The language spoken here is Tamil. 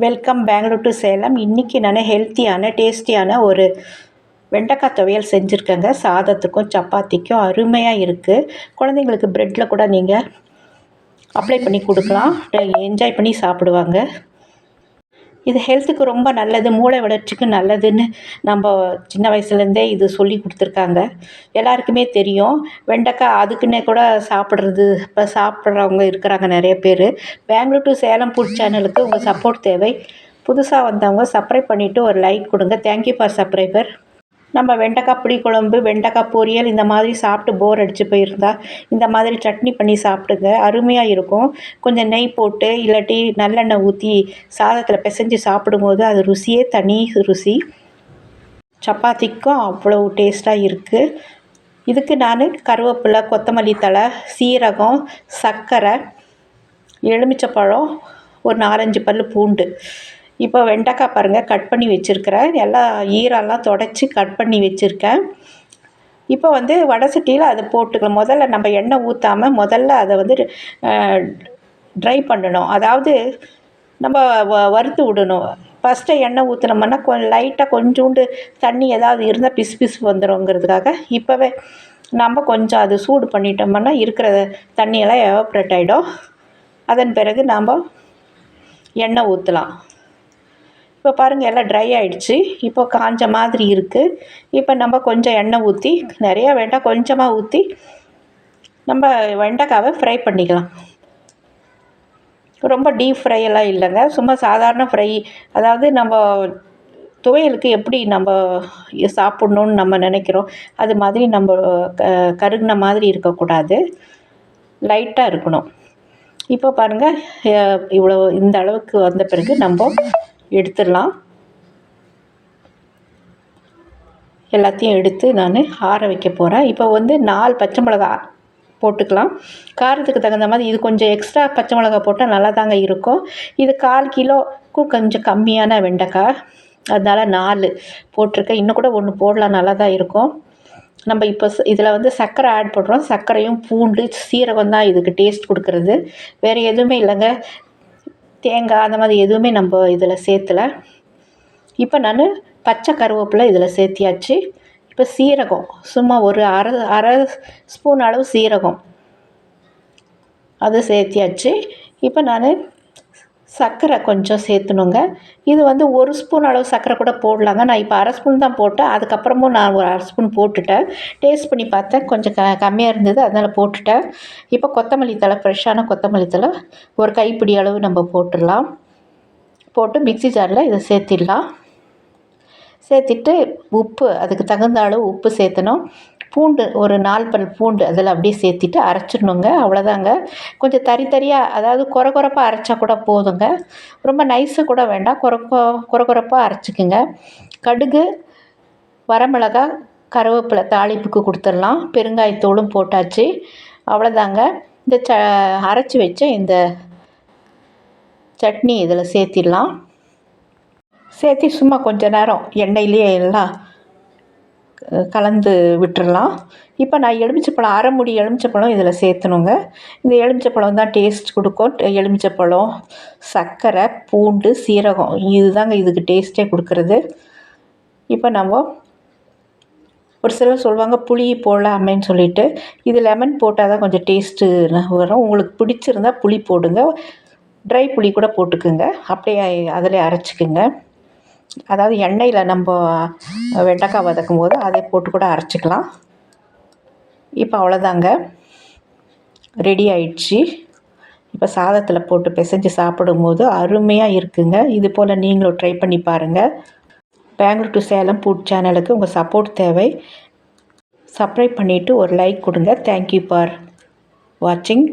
வெல்கம் பெங்களூர் டு சேலம் இன்றைக்கி நான் ஹெல்த்தியான டேஸ்டியான ஒரு வெண்டைக்காய் துவையல் செஞ்சுருக்கேங்க. சாதத்துக்கும் சப்பாத்திக்கும் அருமையாக இருக்குது குழந்தைங்களுக்கு ப்ரெட்டில் கூட நீங்கள் அப்ளை பண்ணி கொடுக்கலாம். என்ஜாய் பண்ணி சாப்பிடுவாங்க. இது ஹெல்த்துக்கு ரொம்ப நல்லது மூளை வளர்ச்சிக்கு நல்லதுன்னு நம்ம சின்ன வயசுலேருந்தே இது சொல்லி கொடுத்துருக்காங்க. எல்லாருக்குமே தெரியும். வெண்டைக்காய் அதுக்குன்னே கூட சாப்பிட்றது இப்போ சாப்பிட்றவங்க இருக்கிறாங்க நிறைய பேர். பெங்களூர் டு சேலம் ஃபுட் சேனலுக்கு உங்கள் சப்போர்ட் தேவை. புதுசாக வந்தவங்க சப்ஸ்கிரைப் பண்ணிவிட்டு ஒரு லைக் கொடுங்க. தேங்க்யூ ஃபார் சப்ஸ்கிரைபர் நம்ம வெண்டைக்காய் புளிக்குழம்பு வெண்டைக்காய் பொரியல் இந்த மாதிரி சாப்பிட்டு போர் அடித்து போயிருந்தா இந்த மாதிரி சட்னி பண்ணி சாப்பிடுங்க. அருமையாக இருக்கும். கொஞ்சம் நெய் போட்டு இல்லாட்டி நல்லெண்ணெய் ஊற்றி சாதத்தில் பிசைஞ்சு சாப்பிடும்போது அது ருசியே தனி ருசி. சப்பாத்திக்கும் அவ்வளோ டேஸ்ட்டாக இருக்குது இதுக்கு நான் கருவேப்பிலை கொத்தமல்லி தழை சீரகம் சர்க்கரை எலுமிச்சப்பழம் ஒரு நாலஞ்சு பல் பூண்டு. இப்போ வெண்டைக்காய் பாருங்கள் கட் பண்ணி வச்சுருக்கிறேன். எல்லாம் ஈரெல்லாம் தொடச்சி கட் பண்ணி வச்சுருக்கேன். இப்போ வந்து வடை சட்டியில் அதை போட்டுக்கலாம். முதல்ல நம்ம எண்ணெய் ஊற்றாமல் முதல்ல அதை வந்து ட்ரை பண்ணணும். அதாவது நம்ம வ வறுத்து விடணும். ஃபஸ்ட்டு எண்ணெய் ஊற்றினோம்னா கொஞ்சம் லைட்டாக கொஞ்சோண்டு தண்ணி ஏதாவது இருந்தால் பிசு பிசு வந்துடுங்கிறதுக்காக இப்போவே நம்ம கொஞ்சம் அது சூடு பண்ணிட்டோம்னா இருக்கிற தண்ணியெல்லாம் எவாப்ரேட் ஆகிடும் அதன் பிறகு நாம் எண்ணெய் ஊற்றலாம் இப்போ பாருங்கள் எல்லாம் ட்ரை ஆகிடுச்சி இப்போ காஞ்ச மாதிரி இருக்குது இப்போ நம்ம கொஞ்சம் எண்ணெய் ஊற்றி நிறையா வேண்டாம் கொஞ்சமாக ஊற்றி நம்ம வெண்டைக்காவை ஃப்ரை பண்ணிக்கலாம். ரொம்ப டீப் ஃப்ரை எல்லாம் இல்லைங்க. சும்மா சாதாரண ஃப்ரை அதாவது நம்ம துவையலுக்கு எப்படி நம்ம சாப்பிட்ணுன்னு நம்ம நினைக்கிறோம். அது மாதிரி நம்ம க கருகின மாதிரி இருக்கக்கூடாது. லைட்டாக இருக்கணும். இப்போ பாருங்கள் இவ்வளோ இந்த அளவுக்கு வந்த பிறகு நம்ம எடுத்துடலாம். எல்லாத்தையும் எடுத்து நான் ஆற வைக்க போகிறேன் இப்போ வந்து நாலு பச்சை மிளகா போட்டுக்கலாம். காரத்துக்கு தகுந்த மாதிரி இது கொஞ்சம் எக்ஸ்ட்ரா பச்சை மிளகா போட்டால் நல்லா தாங்க இருக்கும். இது கால் கிலோக்கும் கொஞ்சம் கம்மியான வெண்டைக்காய். அதனால் நாலு போட்டிருக்கேன். இன்னும் கூட ஒன்று போடலாம் நல்லா தான் இருக்கும். நம்ம இப்போ இதில் வந்து சர்க்கரை ஆட் பண்ணுறோம் சர்க்கரையும் பூண்டு சீரகம் தான் இதுக்கு டேஸ்ட் கொடுக்குறது. வேறு எதுவுமே இல்லைங்க. தேங்காய் அந்த மாதிரி எதுவுமே நம்ம இதில் சேர்த்தல. இப்போ நான் பச்சை கருவேப்பிலை இதில் சேர்த்தியாச்சு. இப்போ சீரகம் சும்மா ஒரு அரை அரை ஸ்பூன் அளவு சீரகம். அது சேர்த்தியாச்சு. இப்போ நான் சர்க்கரை கொஞ்சம் சேர்த்துணுங்க. இது வந்து ஒரு ஸ்பூன் அளவு சர்க்கரை கூட போடலாங்க. நான் இப்போ அரை ஸ்பூன் தான் போட்டேன். அதுக்கப்புறமும் நான் ஒரு அரை ஸ்பூன் போட்டுட்டேன். டேஸ்ட் பண்ணி பார்த்தேன். கொஞ்சம் க கம்மியாக இருந்தது. அதனால் போட்டுட்டேன். இப்போ கொத்தமல்லி தழை ஃப்ரெஷ்ஷான கொத்தமல்லி தழை ஒரு கைப்பிடி அளவு நம்ம போட்டுடலாம். போட்டு மிக்சி ஜாரில் இதை சேர்த்திடலாம். சேர்த்திட்டு உப்பு அதுக்கு தகுந்த அளவு உப்பு சேர்த்தணும். பூண்டு ஒரு நாலு பல் பூண்டு அதில் அப்படியே சேர்த்திட்டு அரைச்சிடணுங்க. அவ்வளோதாங்க. கொஞ்சம் தறி தறியாக அதாவது குறை குறைப்பாக அரைச்சா கூட போதுங்க. ரொம்ப நைஸு கூட வேண்டாம். குறைப்பா குறை குறைப்பாக அரைச்சிக்குங்க. கடுகு வரமிளகா கருவேப்பிலை தாளிப்புக்கு கொடுத்துடலாம். பெருங்காயத்தூளும் போட்டாச்சு. அவ்வளோதாங்க. இந்த ச அரைச்சி வச்ச இந்த சட்னி இதில் சேர்த்திடலாம். சேர்த்தி சும்மா கொஞ்சம் நேரம் எண்ணெயிலேயே எல்லாம் கலந்து விட்டுறலாம். இப்போ நான் எலுமிச்சப்பழம் அரை முடி எலுமிச்சப்பழம் இதில் சேர்த்தணுங்க. இந்த எலுமிச்சப்பழம் தான் டேஸ்ட் கொடுக்கும். எலுமிச்சப்பழம் சர்க்கரை பூண்டு சீரகம் இதுதாங்க இதுக்கு டேஸ்ட்டே கொடுக்குறது. இப்போ நம்ம ஒரு சிலர் சொல்லுவாங்க புளி போடலாமேன்னு சொல்லிட்டு. இது லெமன் போட்டால் தான் கொஞ்சம் டேஸ்ட்டு வரும். உங்களுக்கு பிடிச்சிருந்தா புளி போடுங்க. ட்ரை புளி கூட போட்டுக்குங்க. அப்படியே அதிலே அரைச்சிக்குங்க. அதாவது எண்ணெயில் நம்ம வெண்டைக்காய் வதக்கும் போது அதை போட்டு கூட அரைச்சிக்கலாம். இப்போ அவ்வளோதாங்க ரெடி ஆயிடுச்சு. இப்போ சாதத்தில் போட்டு பிசைஞ்சு சாப்பிடும்போது அருமையாக இருக்குங்க. இது போல் நீங்களும் ட்ரை பண்ணி பாருங்கள் பெங்களூர் டு சேலம் ஃபுட் சேனலுக்கு உங்கள் சப்போர்ட் தேவை. சப்ஸ்கிரைப் பண்ணிவிட்டு ஒரு லைக் கொடுங்க. தேங்க்யூ ஃபார் வாட்சிங்